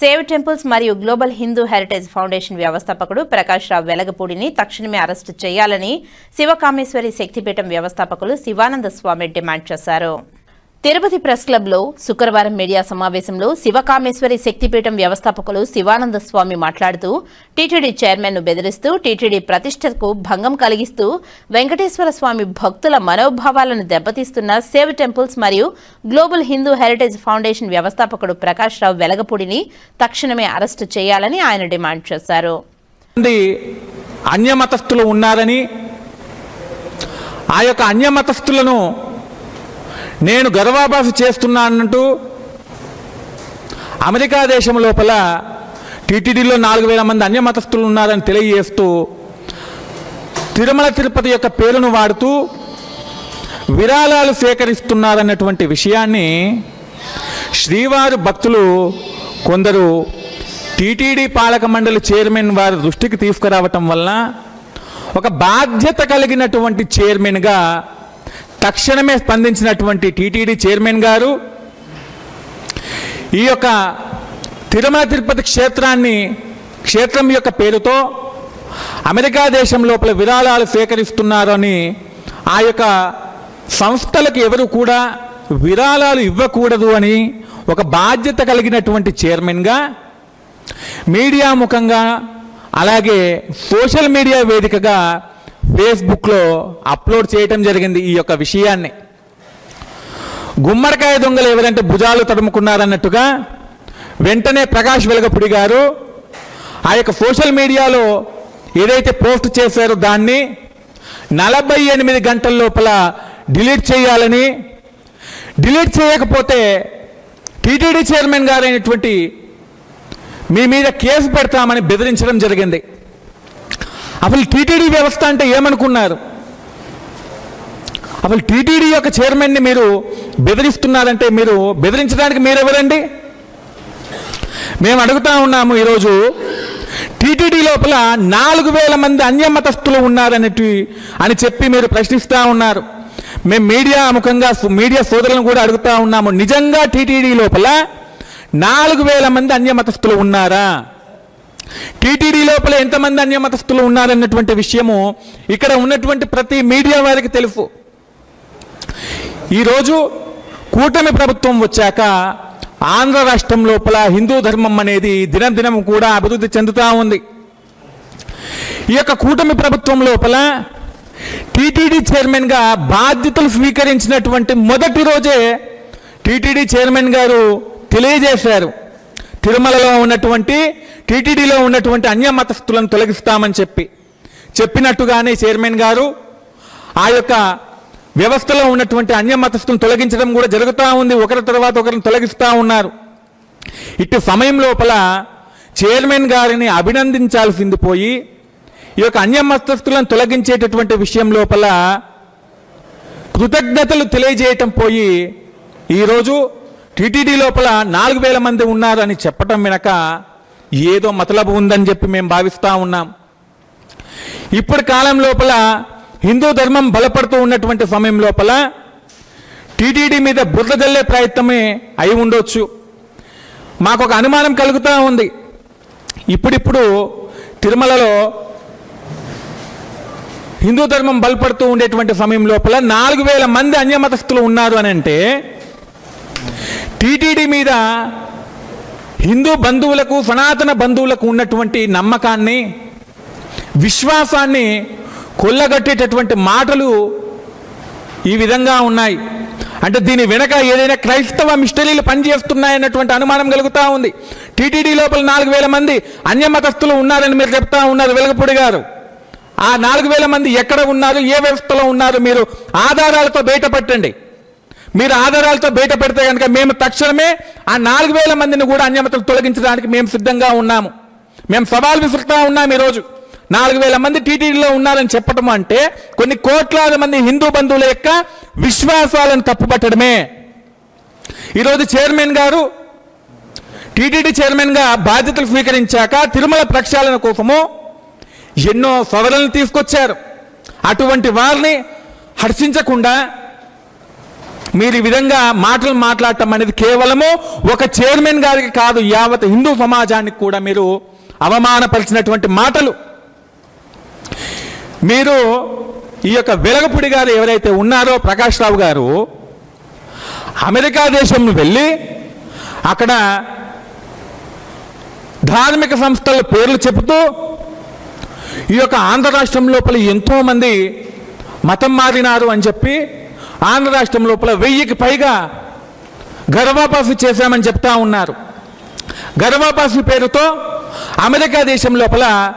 Save temples మరియు global Hindu heritage foundation వ్యవస్థాపకుడు ప్రకాష్ రావు వెలగపూడిని తక్షణమే అరెస్టు చేయాలని శివకామేశ్వరి శక్తిపీఠం వ్యవస్థాపకులు శివానంద స్వామి డిమాండ్ చేశారు. తిరుపతి ప్రెస్ క్లబ్లో శుక్రవారం మీడియా సమావేశంలో శివకామేశ్వరి శక్తిపీఠం వ్యవస్థాపకులు శివానంద స్వామి మాట్లాడుతూ టీటీడీ చైర్మన్ను బెదిరిస్తూ టీటీడీ ప్రతిష్టకు భంగం కలిగిస్తూ వెంకటేశ్వర స్వామి భక్తుల మనోభావాలను దెబ్బతీస్తున్న సేవ్ టెంపుల్స్ మరియు గ్లోబల్ హిందూ హెరిటేజ్ ఫౌండేషన్ వ్యవస్థాపకుడు ప్రకాష్ రావు వెలగపూడిని తక్షణమే అరెస్టు చేయాలని ఆయన డిమాండ్ చేశారు. అన్యమతస్థులు ఉన్నారని ఆ యొక్క అన్యమతస్థులను నేను గర్వాభాస చేస్తున్నానంటూ అమెరికా దేశం లోపల టీటీడీలో నాలుగు వేల మంది అన్యమతస్థులు ఉన్నారని తెలియజేస్తూ తిరుమల తిరుపతి యొక్క పేరును వాడుతూ విరాళాలు సేకరిస్తున్నారన్నటువంటి విషయాన్ని శ్రీవారు భక్తులు కొందరు టీటీడీ పాలక మండలి చైర్మన్ వారి దృష్టికి తీసుకురావటం వలన ఒక బాధ్యత కలిగినటువంటి చైర్మన్గా తక్షణమే స్పందించినటువంటి టీటీడీ చైర్మన్ గారు ఈ యొక్క తిరుమల తిరుపతి క్షేత్రాన్ని క్షేత్రం యొక్క పేరుతో అమెరికా దేశం లోపల విరాళాలు సేకరిస్తున్నారని ఆ యొక్క సంస్థలకు ఎవరు కూడా విరాళాలు ఇవ్వకూడదు అని ఒక బాధ్యత కలిగినటువంటి చైర్మన్గా మీడియా ముఖంగా అలాగే సోషల్ మీడియా వేదికగా ఫేస్బుక్లో అప్లోడ్ చేయటం జరిగింది ఈ యొక్క విషయాన్ని. గుమ్మడికాయ దొంగలు ఎవరంటే భుజాలు తడుముకున్నారన్నట్టుగా వెంటనే ప్రకాష్ వెలగపుడి గారు ఆ యొక్క సోషల్ మీడియాలో ఏదైతే పోస్ట్ చేశారో దాన్ని నలభై ఎనిమిది గంటల లోపల డిలీట్ చేయాలని డిలీట్ చేయకపోతే టీటీడీ చైర్మన్ గారైనటువంటి మీ మీద కేసు పెడతామని బెదిరించడం జరిగింది. అసలు టీటీడీ వ్యవస్థ అంటే ఏమనుకున్నారు? అసలు టీటీడీ యొక్క చైర్మన్ని మీరు బెదిరిస్తున్నారంటే మీరు బెదిరించడానికి మీరెవరండి? మేము అడుగుతా ఉన్నాము ఈరోజు టీటీడీ లోపల నాలుగు వేల మంది అన్యమతస్థులు ఉన్నారనేటి అని చెప్పి మీరు ప్రశ్నిస్తూ ఉన్నారు. మేము మీడియా ముఖంగా మీడియా సోదరులను కూడా అడుగుతా ఉన్నాము. నిజంగా టీటీడీ లోపల నాలుగు వేల మంది అన్యమతస్థులు ఉన్నారా? టీటీడీ లోపల ఎంతమంది అన్యమతస్థులు ఉన్నారన్నటువంటి విషయము ఇక్కడ ఉన్నటువంటి ప్రతి మీడియా వారికి తెలుసు. ఈరోజు కూటమి ప్రభుత్వం వచ్చాక ఆంధ్ర రాష్ట్రం లోపల హిందూ ధర్మం అనేది దినదినం కూడా అభివృద్ధి చెందుతూ ఉంది. ఈ యొక్క కూటమి ప్రభుత్వం లోపల టీటీడీ చైర్మన్గా బాధ్యతలు స్వీకరించినటువంటి మొదటి రోజే టీటీడీ చైర్మన్ గారు తెలియజేశారు. తిరుమలలో ఉన్నటువంటి టీటీడీలో ఉన్నటువంటి అన్యమతస్థులను తొలగిస్తామని చెప్పి చెప్పినట్టుగానే చైర్మన్ గారు ఆ యొక్క వ్యవస్థలో ఉన్నటువంటి అన్యమతస్థులను తొలగించడం కూడా జరుగుతూ ఉంది. ఒకరి తర్వాత ఒకరిని తొలగిస్తూ ఉన్నారు. ఇటు సమయం లోపల చైర్మన్ గారిని అభినందించాల్సింది పోయి ఈ యొక్క అన్యమతస్థులను తొలగించేటటువంటి విషయం లోపల కృతజ్ఞతలు తెలియజేయటం పోయి ఈరోజు టీటీడీ లోపల నాలుగు వేల మంది ఉన్నారు అని చెప్పటం వెనక ఏదో మతలబు ఉందని చెప్పి మేము భావిస్తూ ఉన్నాం. ఇప్పుడు కాలం లోపల హిందూ ధర్మం బలపడుతూ ఉన్నటువంటి సమయం లోపల టీటీడీ మీద బురద జల్లే ప్రయత్నమే అయి ఉండొచ్చు. మాకు ఒక అనుమానం కలుగుతూ ఉంది. ఇప్పుడిప్పుడు తిరుమలలో హిందూ ధర్మం బలపడుతూ ఉండేటువంటి సమయం లోపల నాలుగు వేల మంది అన్యమతస్థులు ఉన్నారు అని అంటే టీటీడీ మీద హిందూ బంధువులకు సనాతన బంధువులకు ఉన్నటువంటి నమ్మకాన్ని విశ్వాసాన్ని కొల్లగట్టేటటువంటి మాటలు ఈ విధంగా ఉన్నాయి. అంటే దీని వెనక ఏదైనా క్రైస్తవ మిస్టరీలు పనిచేస్తున్నాయన్నటువంటి అనుమానం కలుగుతూ ఉంది. టీటీడీ లోపల నాలుగు వేల మంది అన్యమతస్థులు ఉన్నారని మీరు చెప్తా ఉన్నారు వెలగపూడి గారు. ఆ నాలుగు వేల మంది ఎక్కడ ఉన్నారు ఏ వ్యవస్థలో ఉన్నారు మీరు ఆధారాలతో బయటపట్టండి. మీరు ఆధారాలతో బయట పెడితే కనుక మేము తక్షణమే ఆ నాలుగు వేల మందిని కూడా అన్యమతలు తొలగించడానికి మేము సిద్ధంగా ఉన్నాము. మేము సవాల్ విసురుతా ఉన్నాం ఈరోజు. నాలుగు వేల మంది టీటీడీలో ఉన్నారని చెప్పటం అంటే కొన్ని కోట్లాది మంది హిందూ బంధువుల యొక్క విశ్వాసాలను తప్పుపట్టడమే. ఈరోజు చైర్మన్ గారు టీటీడీ చైర్మన్గా బాధ్యతలు స్వీకరించాక తిరుమల ప్రక్షాళన కోసము ఎన్నో సవరణలు తీసుకొచ్చారు. అటువంటి వారిని హర్షించకుండా మీరు ఈ విధంగా మాటలు మాట్లాడటం అనేది కేవలము ఒక చైర్మన్ గారికి కాదు యావత్ హిందూ సమాజానికి కూడా మీరు అవమానపరిచినటువంటి మాటలు. మీరు ఈ యొక్క వెలగపుడి గారు ఎవరైతే ఉన్నారో ప్రకాష్ రావు గారు అమెరికా దేశం వెళ్ళి అక్కడ ధార్మిక సంస్థల పేర్లు చెబుతూ ఈ యొక్క ఆంధ్ర రాష్ట్రం లోపల ఎంతోమంది మతం మారినారు అని చెప్పి ఆంధ్ర రాష్ట్రం లోపల వెయ్యికి పైగా గర్భాపాసు చేశామని చెప్తా ఉన్నారు. గర్భాపాసు పేరుతో అమెరికా దేశం లోపల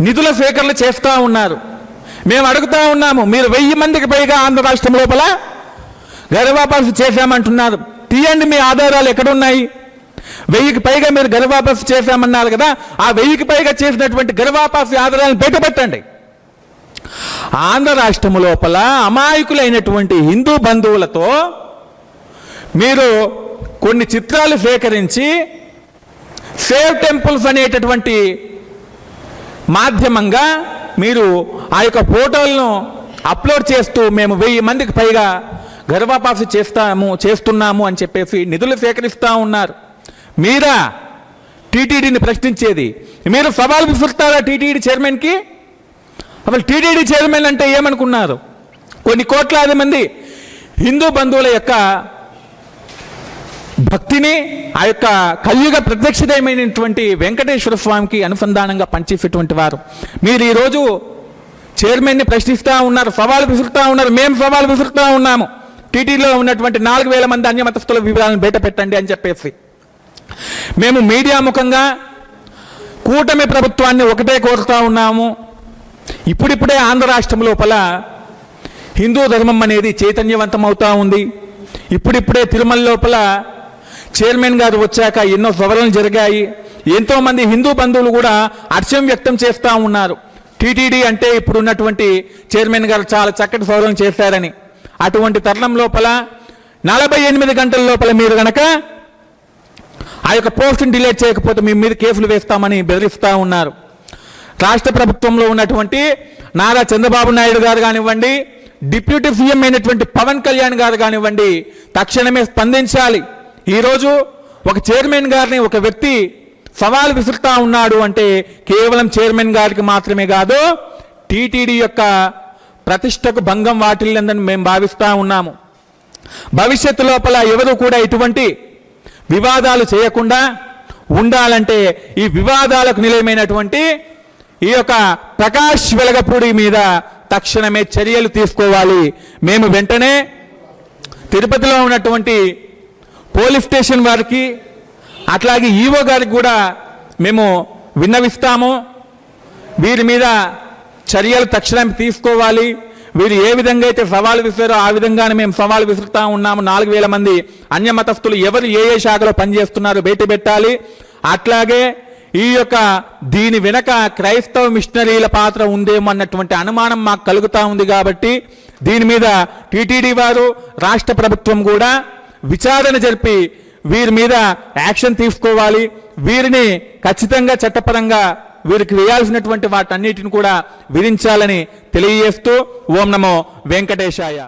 నిధుల సేకరణ చేస్తూ ఉన్నారు. మేము అడుగుతా ఉన్నాము మీరు వెయ్యి మందికి పైగా ఆంధ్ర రాష్ట్రం లోపల గర్భాపాసు చేశామంటున్నారు. తీయండి మీ ఆధారాలు ఎక్కడున్నాయి? వెయ్యికి పైగా మీరు గర్భాపాసు చేశామన్నారు కదా ఆ వెయ్యికి పైగా చేసినటువంటి గర్భాపాసు ఆధారాలను బయటపెట్టండి. ఆంధ్ర రాష్ట్రం లోపల అమాయకులైనటువంటి హిందూ బంధువులతో మీరు కొన్ని చిత్రాలు సేకరించి సేవ్ టెంపుల్స్ అనేటటువంటి మాధ్యమంగా మీరు ఆ యొక్క ఫోటోలను అప్లోడ్ చేస్తూ మేము వెయ్యి మందికి పైగా గర్భాపాసు చేస్తాము చేస్తున్నాము అని చెప్పేసి నిధులు సేకరిస్తూ ఉన్నారు. మీరా టీటీడీని ప్రశ్నించేది. మీరు సవాల్ విసురుతారా టీటీడీ చైర్మన్కి? అసలు టీటీడీ చైర్మన్ అంటే ఏమనుకున్నారు? కొన్ని కోట్లాది మంది హిందూ బంధువుల యొక్క భక్తిని ఆ యొక్క కలియుగ ప్రత్యక్షమైనటువంటి వెంకటేశ్వర స్వామికి అనుసంధానంగా పనిచేసేటువంటి వారు. మీరు ఈరోజు చైర్మన్ని ప్రశ్నిస్తూ ఉన్నారు సవాలు విసురుతూ ఉన్నారు మేము సవాలు విసురుతూ ఉన్నాము. టీటీలో ఉన్నటువంటి నాలుగు వేల మంది అన్యమతస్థుల వివరాలను బయట పెట్టండి అని చెప్పేసి. మేము మీడియా ముఖంగా కూటమి ప్రభుత్వాన్ని ఒకటే కోరుతా ఉన్నాము. ఇప్పుడిప్పుడే ఆంధ్ర రాష్ట్రం లోపల హిందూ ధర్మం అనేది చైతన్యవంతం అవుతూ ఉంది. ఇప్పుడిప్పుడే తిరుమల లోపల చైర్మన్ గారు వచ్చాక ఎన్నో సవరణలు జరిగాయి. ఎంతోమంది హిందూ బంధువులు కూడా హర్షం వ్యక్తం చేస్తూ ఉన్నారు. టీటీడీ అంటే ఇప్పుడు ఉన్నటువంటి చైర్మన్ గారు చాలా చక్కటి సవరణ చేశారని. అటువంటి తరుణం లోపల నలభై ఎనిమిది గంటల లోపల మీరు గనక ఆ యొక్క పోస్టును డిలీట్ చేయకపోతే మీ మీద కేసులు వేస్తామని బెదిరిస్తూ ఉన్నారు. రాష్ట్ర ప్రభుత్వంలో ఉన్నటువంటి నారా చంద్రబాబు నాయుడు గారు కానివ్వండి డిప్యూటీ సీఎం అయినటువంటి పవన్ కళ్యాణ్ గారు కానివ్వండి తక్షణమే స్పందించాలి. ఈరోజు ఒక చైర్మన్ గారిని ఒక వ్యక్తి సవాల్ విసురుతా ఉన్నాడు అంటే కేవలం చైర్మన్ గారికి మాత్రమే కాదు టీటీడీ యొక్క ప్రతిష్టకు భంగం వాటిల్లిందని మేము భావిస్తూ ఉన్నాము. భవిష్యత్తు లోపల ఎవరు కూడా ఇటువంటి వివాదాలు చేయకుండా ఉండాలంటే ఈ వివాదాలకు నిలయమైనటువంటి ఈ యొక్క ప్రకాష్ వెలగపూడి మీద తక్షణమే చర్యలు తీసుకోవాలి. మేము వెంటనే తిరుపతిలో ఉన్నటువంటి పోలీస్ స్టేషన్ వారికి అట్లాగే ఈవో గారికి కూడా మేము విన్నవిస్తాము. వీరి మీద చర్యలు తక్షణం తీసుకోవాలి. వీరు ఏ విధంగా అయితే సవాలు విసిరారో ఆ విధంగానే మేము సవాలు విసురుతా ఉన్నాము. నాలుగు వేల మంది అన్యమతస్థులు ఎవరు ఏ ఏ శాఖలో పనిచేస్తున్నారో బయట పెట్టాలి. అట్లాగే ఈ యొక్క దీని వెనక క్రైస్తవ మిషనరీల పాత్ర ఉందేమో అన్నటువంటి అనుమానం మాకు కలుగుతా ఉంది కాబట్టి దీని మీద టీటీడీ వారు రాష్ట్ర ప్రభుత్వం కూడా విచారణ జరిపి వీరి మీద యాక్షన్ తీసుకోవాలి. వీరిని ఖచ్చితంగా చట్టపరంగా వీరికి వేయాల్సినటువంటి వాటన్నిటిని కూడా విధించాలని తెలియజేస్తూ ఓం నమో వెంకటేశాయ.